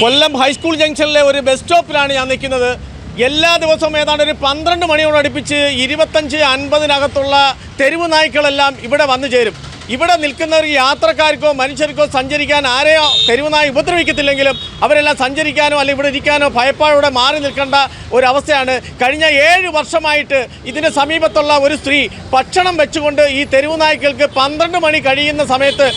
കൊല്ലം high school ജംഗ്ഷനിലെ ഒരു bus സ്റ്റോപ്പിലാണ് ഞാൻ നിൽക്കുന്നത്. എല്ലാ ദിവസവും ഏതാണ്ട് ഒരു പന്ത്രണ്ട് മണിയോടടുപ്പിച്ച് ഇരുപത്തഞ്ച് അൻപതിനകത്തുള്ള തെരുവ് നായ്ക്കളെല്ലാം ഇവിടെ വന്നു ചേരും. ഇവിടെ നിൽക്കുന്നവർക്ക് യാത്രക്കാർക്കോ മനുഷ്യർക്കോ സഞ്ചരിക്കാൻ ആരെയോ തെരുവുനായി നായ ഉപദ്രവിക്കത്തില്ലെങ്കിലും അവരെല്ലാം സഞ്ചരിക്കാനോ അല്ലെങ്കിൽ ഇവിടെ ഇരിക്കാനോ ഭയപ്പാടോടെ മാറി നിൽക്കേണ്ട ഒരവസ്ഥയാണ്. കഴിഞ്ഞ ഏഴ് വർഷമായിട്ട് ഇതിന് സമീപത്തുള്ള ഒരു സ്ത്രീ ഭക്ഷണം വെച്ചുകൊണ്ട് ഈ തെരുവുനായ്ക്കൾക്ക് പന്ത്രണ്ട് മണി കഴിയുന്ന സമയത്ത്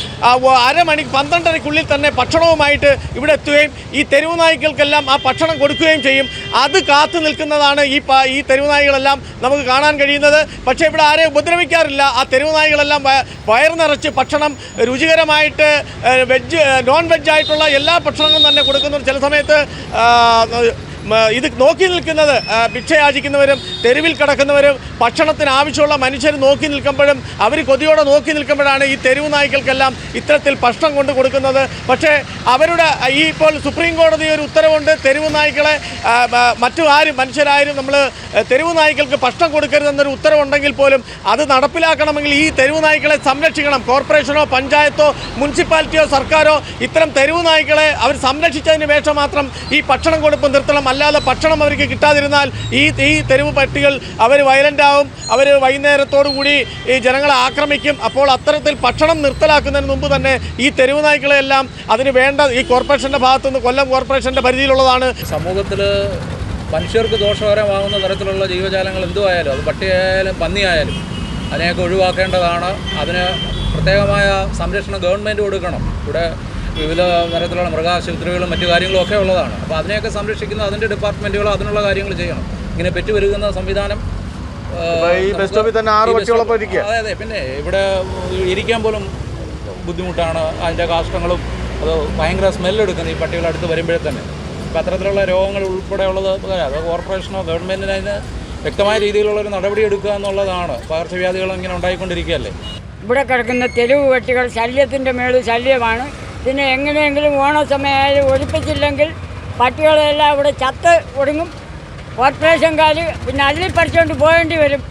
അരമണി പന്ത്രണ്ടരയ്ക്കുള്ളിൽ തന്നെ ഭക്ഷണവുമായിട്ട് ഇവിടെ എത്തുകയും ഈ തെരുവുനായ്ക്കൾക്കെല്ലാം ആ ഭക്ഷണം കൊടുക്കുകയും ചെയ്യും. അത് കാത്തു നിൽക്കുന്നതാണ് ഈ ഈ തെരുവുനായ്കളെല്ലാം നമുക്ക് കാണാൻ കഴിയുന്നത്. പക്ഷേ ഇവിടെ ആരെയും ഉപദ്രവിക്കാറില്ല. ആ തെരുവ് നായ്ക്കളെല്ലാം വയ- വയറ് നിറച്ച് ഭക്ഷണം രുചികരമായിട്ട് വെജ് നോൺ വെജ് ആയിട്ടുള്ള എല്ലാ ഭക്ഷണങ്ങളും തന്നെ കൊടുക്കുന്നു ചില സമയത്ത് ഇത് നോക്കി നിൽക്കുന്നത് ഭിക്ഷയാചിക്കുന്നവരും തെരുവിൽ കിടക്കുന്നവരും ഭക്ഷണത്തിന് ആവശ്യമുള്ള മനുഷ്യർ നോക്കി നിൽക്കുമ്പോഴും അവർ കൊതിയോടെ നോക്കി നിൽക്കുമ്പോഴാണ് ഈ തെരുവ് നായ്ക്കൾക്കെല്ലാം ഇത്തരത്തിൽ ഭക്ഷണം കൊണ്ട് കൊടുക്കുന്നത്. പക്ഷേ അവരുടെ ഈ ഇപ്പോൾ സുപ്രീം കോടതി ഒരു ഉത്തരവുണ്ട് തെരുവ് നായ്ക്കളെ മറ്റു ആരും മനുഷ്യരാരും നമ്മൾ തെരുവ് നായ്ക്കൾക്ക് ഭക്ഷണം കൊടുക്കരുതെന്നൊരു ഉത്തരവുണ്ടെങ്കിൽ പോലും അത് നടപ്പിലാക്കണമെങ്കിൽ ഈ തെരുവ് നായ്ക്കളെ സംരക്ഷിക്കണം. കോർപ്പറേഷനോ പഞ്ചായത്തോ മുനിസിപ്പാലിറ്റിയോ സർക്കാരോ ഇത്തരം തെരുവ് നായ്ക്കളെ അവർ സംരക്ഷിച്ചതിന് ശേഷം മാത്രം ഈ ഭക്ഷണം കൊടുപ്പ് നിർത്തണം. അല്ലാതെ ഭക്ഷണം അവർക്ക് കിട്ടാതിരുന്നാൽ ഈ ഈ തെരുവ് പട്ടികൾ അവർ വയലന്റ് ആവും. അവർ വൈകുന്നേരത്തോടു കൂടി ഈ ജനങ്ങളെ ആക്രമിക്കും. അപ്പോൾ അത്തരത്തിൽ ഭക്ഷണം നിർത്തലാക്കുന്നതിന് മുമ്പ് തന്നെ ഈ തെരുവ് നായ്ക്കളെല്ലാം അതിന് വേണ്ട ഈ കോർപ്പറേഷന്റെ ഭാഗത്തുനിന്ന് കൊല്ലം കോർപ്പറേഷന്റെ പരിധിയിലുള്ളതാണ്. സമൂഹത്തിൽ മനുഷ്യർക്ക് ദോഷകരമാകുന്ന തരത്തിലുള്ള ജീവജാലങ്ങൾ എന്തുമായാലും അത് പട്ടിയായാലും പന്നിയായാലും അതിനെയൊക്കെ ഒഴിവാക്കേണ്ടതാണ്. അതിന് പ്രത്യേകമായ സംരക്ഷണം ഗവൺമെന്റ് കൊടുക്കണം. ഇവിടെ വിവിധ തരത്തിലുള്ള മൃഗാശുപത്രികളും മറ്റു കാര്യങ്ങളും ഒക്കെ ഉള്ളതാണ്. അപ്പോൾ അതിനെയൊക്കെ സംരക്ഷിക്കുന്ന അതിന്റെ ഡിപ്പാർട്ട്മെന്റുകൾ അതിനുള്ള കാര്യങ്ങൾ ചെയ്യണം. ഇങ്ങനെ പെറ്റുപെരുകുന്ന സംവിധാനം അതെ അതെ. പിന്നെ ഇവിടെ ഇരിക്കാൻ പോലും ബുദ്ധിമുട്ടാണ്. അതിന്റെ കാഷ്ടങ്ങളും അത് ഭയങ്കര സ്മെല്ലെടുക്കുന്നത് ഈ പട്ടികൾ അടുത്ത് വരുമ്പോഴേ തന്നെ. അപ്പോൾ അത്തരത്തിലുള്ള രോഗങ്ങൾ ഉൾപ്പെടെയുള്ളത് അത് കോർപ്പറേഷനോ ഗവൺമെന്റിന് അതിന് വ്യക്തമായ രീതിയിലുള്ള ഒരു നടപടി എടുക്കുക എന്നുള്ളതാണ്. പകർച്ചവ്യാധികൾ ഇങ്ങനെ ഉണ്ടായിക്കൊണ്ടിരിക്കുകയല്ലേ? ഇവിടെ കിടക്കുന്ന തെരുവ് പട്ടികൾ ശല്യത്തിന്റെ മേളിൽ ശല്യമാണ്. പിന്നെ എങ്ങനെയെങ്കിലും ഓണസമയമായാലും ഒഴിപ്പിച്ചില്ലെങ്കിൽ പട്ടികളെല്ലാം ഇവിടെ ചത്ത് ഒടുങ്ങും. കോർപ്പറേഷൻകാർ പിന്നെ അള്ളി പറിച്ചുകൊണ്ട് പോകേണ്ടി വരും.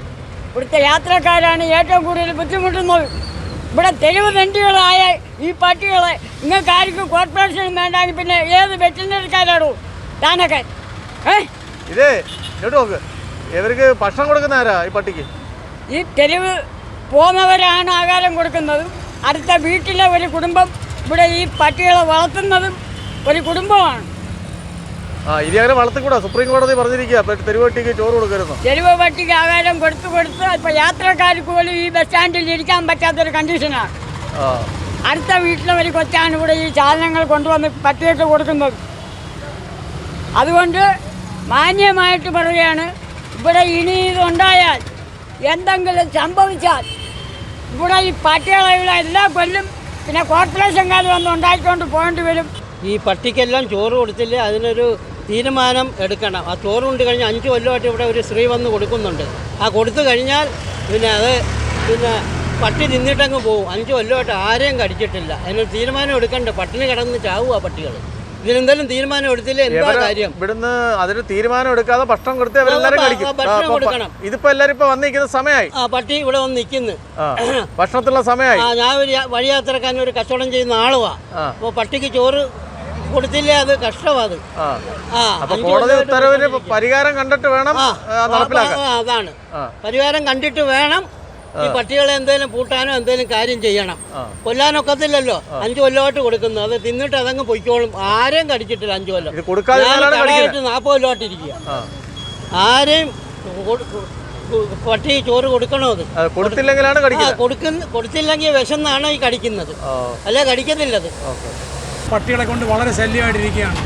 ഇവിടുത്തെ യാത്രക്കാരാണ് ഏറ്റവും കൂടുതൽ ബുദ്ധിമുട്ടുന്നത്. ഇവിടെ തെരുവ് തെണ്ടികളായ ഈ പട്ടികളെ നിങ്ങൾക്ക് ആർക്കും കോർപ്പറേഷനും വേണ്ടെങ്കിൽ പിന്നെ ഏത് വെറ്റിനറിക്കാരാണോ താനൊക്കെ ഏ? ഇതേ കേട്ടോ നോക്ക്. ഇവർക്ക് ഭക്ഷണം കൊടുക്കുന്ന ആരാ ഈ പട്ടിക്ക്? ഈ തെരുവ് പോകുന്നവരാണ് ആഹാരം കൊടുക്കുന്നത്. അടുത്ത വീട്ടിലെ ഒരു കുടുംബം ഇവിടെ ഈ പട്ടികളെ വളർത്തുന്നതും ഒരു കുടുംബമാണ്. ആ ഇനി അങ്ങനെ വളർത്തിക്കൂടാ. സുപ്രീം കോടതി പറഞ്ഞിരിക്കുക തെരുവട്ടിക്ക് ചോറ് കൊടുക്കരുത് തെരുവ് പട്ടിക്ക് ആഹാരം കൊടുത്തു കൊടുത്ത് ഇപ്പൊ യാത്രക്കാർക്ക് പോലും ഈ ബസ് സ്റ്റാൻഡിൽ ഇരിക്കാൻ പറ്റാത്തൊരു കണ്ടീഷനാണ് അടുത്ത വീട്ടിലെ ഒരു കൊച്ചാണ് ഇവിടെ ഈ സാധനങ്ങൾ കൊണ്ടുവന്ന് പട്ടിയൊക്കെ കൊടുക്കുന്നത്. അതുകൊണ്ട് മാന്യമായിട്ട് പറയുകയാണ് ഇവിടെ ഇനി ഇതുണ്ടായാൽ എന്തെങ്കിലും സംഭവിച്ചാൽ ഇവിടെ ഈ പട്ടികളെയുള്ള എല്ലാ കൊല്ലും പിന്നെ കോർപ്പറേഷൻകാർ വന്ന് ഉണ്ടാക്കിക്കൊണ്ട് പോകേണ്ടി വരും. ഈ പട്ടിക്കെല്ലാം ചോറ് കൊടുത്തില്ലേ അതിനൊരു തീരുമാനം എടുക്കണം. ആ ചോറ് കൊണ്ട് കഴിഞ്ഞാൽ അഞ്ച് കൊല്ലമായിട്ട് ഇവിടെ ഒരു സ്ത്രീ വന്ന് കൊടുക്കുന്നുണ്ട്. ആ കൊടുത്തു കഴിഞ്ഞാൽ പിന്നെ അത് പിന്നെ പട്ടി നിന്നിട്ടങ്ങ് പോവും. അഞ്ച് കൊല്ലമായിട്ട് ആരെയും കടിച്ചിട്ടില്ല. അതിനൊരു തീരുമാനം എടുക്കണ്ടേ. പട്ടിണി കിടന്ന് ചാവുക പട്ടികൾ ഇതിനെന്തെങ്കിലും തീരുമാനം എടുത്തില്ലേ? എന്താ കാര്യം? ഇവിടുന്ന് അതിന് തീരുമാനം എടുക്കാതെ ഭക്ഷണം കൊടുത്ത് അവരെല്ലാരും കഴിക്കും. ഇതിപ്പോ എല്ലാരും ഇപ്പൊ വന്നിരിക്കുന്ന സമയമായി ആ പട്ടി ഇവിടെ വന്ന് നിൽക്കുന്നു ആ ഭക്ഷണത്തിലുള്ള സമയമായി ഞാൻ ഒരു വഴിയാത്രക്കാൻ ഒരു കച്ചവടം ചെയ്യുന്ന ആളുവാ. അപ്പൊ പട്ടിക്ക് ചോറ് കൊടുത്തില്ലേ? അത് കഷ്ടമാണ് അത്. കോടതി ഉത്തരവിന് പരിഹാരം കണ്ടിട്ട് വേണം നടപ്പിലാക്കാൻ. അതാണ്. പരിഹാരം കണ്ടിട്ട് വേണം ഈ പട്ടികളെ എന്തെങ്കിലും പൂട്ടാനോ എന്തെങ്കിലും കാര്യം ചെയ്യണം. കൊല്ലാനൊക്കത്തില്ലല്ലോ. അഞ്ചു കൊല്ലമായിട്ട് കൊടുക്കുന്നു. അത് തിന്നിട്ട് അതങ്ങ് പൊയ്ക്കോളും. ആരെയും കടിച്ചിട്ടില്ല അഞ്ചു കൊല്ലം. ഞാൻ നാൽപ്പത് കൊല്ലമായിട്ട് ഇരിക്കുക ആരെയും പട്ടി ചോറ് കൊടുക്കണോ അത്? കൊടുത്തില്ലെങ്കിലാണ് കൊടുക്കുന്ന കൊടുത്തില്ലെങ്കിൽ വിശന്നാണ് ഈ കടിക്കുന്നത്? അല്ല കടിക്കത്തില്ലത്? പട്ടികളെ കൊണ്ട് വളരെ ശല്യമായിട്ടിരിക്കുകയാണ്.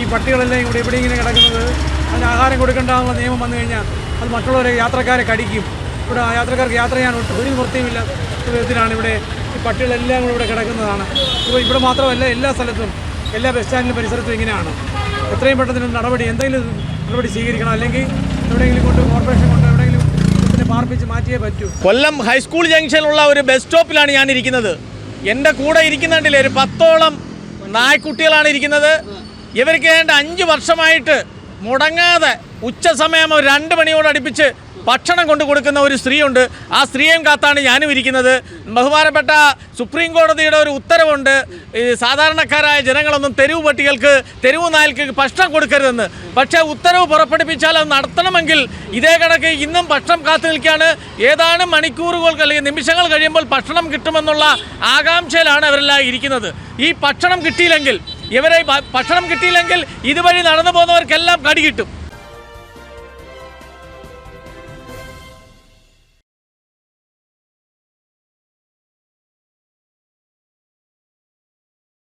ഈ പട്ടികളെല്ലാം ഇവിടെ ഇവിടെ ഇങ്ങനെ കിടക്കുന്നത്. അതിന് ആഹാരം കൊടുക്കേണ്ടെന്നുള്ള നിയമം വന്നു കഴിഞ്ഞാൽ അത് മറ്റുള്ളവരെ യാത്രക്കാരെ കടിക്കും. ഇവിടെ യാത്രക്കാർക്ക് യാത്ര ചെയ്യാൻ ഒരു നിവൃത്തിയുമില്ല. വിധത്തിലാണ് ഇവിടെ ഈ പട്ടികളെല്ലാം കൂടെ ഇവിടെ കിടക്കുന്നതാണ്. ഇപ്പോൾ ഇവിടെ മാത്രമല്ല എല്ലാ സ്ഥലത്തും എല്ലാ ബസ് സ്റ്റാൻഡിലും പരിസരത്തും ഇങ്ങനെയാണ്. എത്രയും പെട്ടെന്ന് നടപടി എന്തെങ്കിലും നടപടി സ്വീകരിക്കണം. അല്ലെങ്കിൽ എവിടെയെങ്കിലും കൊണ്ട് കോർപ്പറേഷൻ കൊണ്ട് എവിടെയെങ്കിലും പാർപ്പിച്ച് മാറ്റിയേ പറ്റൂ. കൊല്ലം ഹൈസ്കൂൾ ജംഗ്ഷനിലുള്ള ഒരു ബസ് സ്റ്റോപ്പിലാണ് ഞാൻ ഇരിക്കുന്നത്. എന്റെ കൂടെ ഇരിക്കുന്നുണ്ടല്ലേ ഒരു പത്തോളം നായ്ക്കുട്ടികളാണ് ഇരിക്കുന്നത്. ഇവർക്ക് ഏതാണ്ട് അഞ്ച് വർഷമായിട്ട് മുടങ്ങാതെ ഉച്ചസമയം രണ്ട് മണിയോട് അടുപ്പിച്ച് ഭക്ഷണം കൊണ്ടു കൊടുക്കുന്ന ഒരു സ്ത്രീയുണ്ട്. ആ സ്ത്രീയും കാത്താണ് ഞാനും ഇരിക്കുന്നത്. ബഹുമാനപ്പെട്ട സുപ്രീം കോടതിയുടെ ഒരു ഉത്തരവുണ്ട്. ഈ സാധാരണക്കാരായ ജനങ്ങളൊന്നും തെരുവ് പട്ടികൾക്ക് തെരുവ് നായൽക്ക് ഭക്ഷണം കൊടുക്കരുതെന്ന്. പക്ഷേ ഉത്തരവ് പുറപ്പെടുപ്പിച്ചാൽ അത് നടത്തണമെങ്കിൽ ഇതേ കണക്ക് ഇന്നും ഭക്ഷണം കാത്തു നിൽക്കുകയാണ്. ഏതാനും മണിക്കൂറുകൾ അല്ലെങ്കിൽ നിമിഷങ്ങൾ കഴിയുമ്പോൾ ഭക്ഷണം കിട്ടുമെന്നുള്ള ആകാംക്ഷയിലാണ് അവരെല്ലാം ഇരിക്കുന്നത്. ഈ ഭക്ഷണം കിട്ടിയില്ലെങ്കിൽ ഇവരെ ഭക്ഷണം കിട്ടിയില്ലെങ്കിൽ ഇതുവഴി നടന്നു പോകുന്നവർക്കെല്ലാം കടി കിട്ടും.